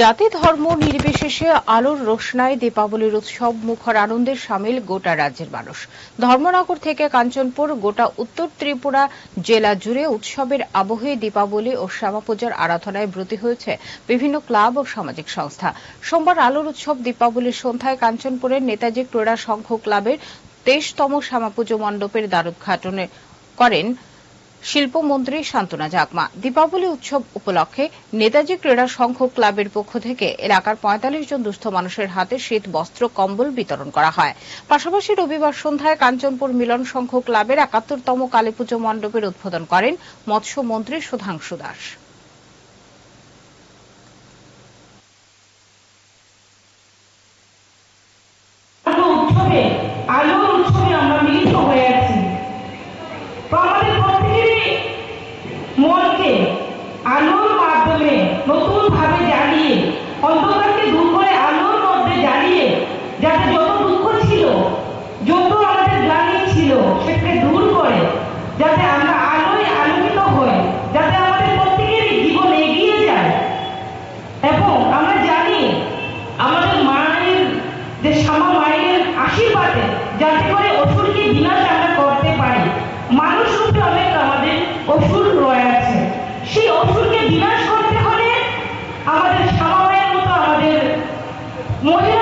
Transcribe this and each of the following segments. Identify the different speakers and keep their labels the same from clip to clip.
Speaker 1: জাতি ধর্ম নির্বিশেষে আলোর রোশনায় দীপাবলির উৎসব মুখর আনন্দের সামিল গোটা রাজ্যের মানুষ। ধর্মনগর থেকে কাঞ্চনপুর, গোটা উত্তর ত্রিপুরা জেলা জুড়ে উৎসবের আবহে দীপাবলি ও শ্যামা পূজার আরাধনায় ব্রতী হয়েছে বিভিন্ন ক্লাব ও সামাজিক সংস্থা। সোমবার আলোর উৎসব দীপাবলির সন্ধ্যায় কাঞ্চনপুরের নেতাজি ক্রীড়া সংঘ ক্লাবের তেইশতম শ্যামা পুজো মণ্ডপের দ্বারোদ্ঘাটনে করেন শিল্পমন্ত্রী শান্তনা জাগমা। দীপাবলি উৎসব উপলক্ষে নেতাজি ক্রীড়া সংঘ ক্লাবের পক্ষ থেকে এলাকার পঁয়তাল্লিশ জন দুস্থ মানুষের হাতে শীত, বস্ত্র, কম্বল বিতরণ করা হয়। পাশাপাশি রবিবার সন্ধ্যায় কাঞ্চনপুর মিলন সংঘ ক্লাবের একাত্তরতম কালীপুজো মণ্ডপের উদ্বোধন করেন মৎস্যমন্ত্রী সুধাংশু দাস
Speaker 2: আলো উৎসবে আলোর উৎসবে আমরা মিলিত হয়ে আছি তো আমাদের প্রত্যেকেরই মনকে আলোর মাধ্যমে নতুন ভাবে জ্বালিয়ে অন্ধকারকে দূর করে আলোর মধ্যে জ্বালিয়ে যাতে যত দুঃখ ছিল, যত আমাদের গ্লানি ছিল, সেটাকে দূর করে, যাতে আমরা আলোয় আলোকিত হই, যাতে আমাদের প্রত্যেকেরই জীবন এগিয়ে যায়। এবং আমরা জানি, আমাদের মায়ের যে শ্যামা মায়ের আশীর্বাদে যাতে করে অসুরকে বিনাশ Mulher!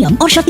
Speaker 3: অ্যালুমিনিয়াম ও লাভ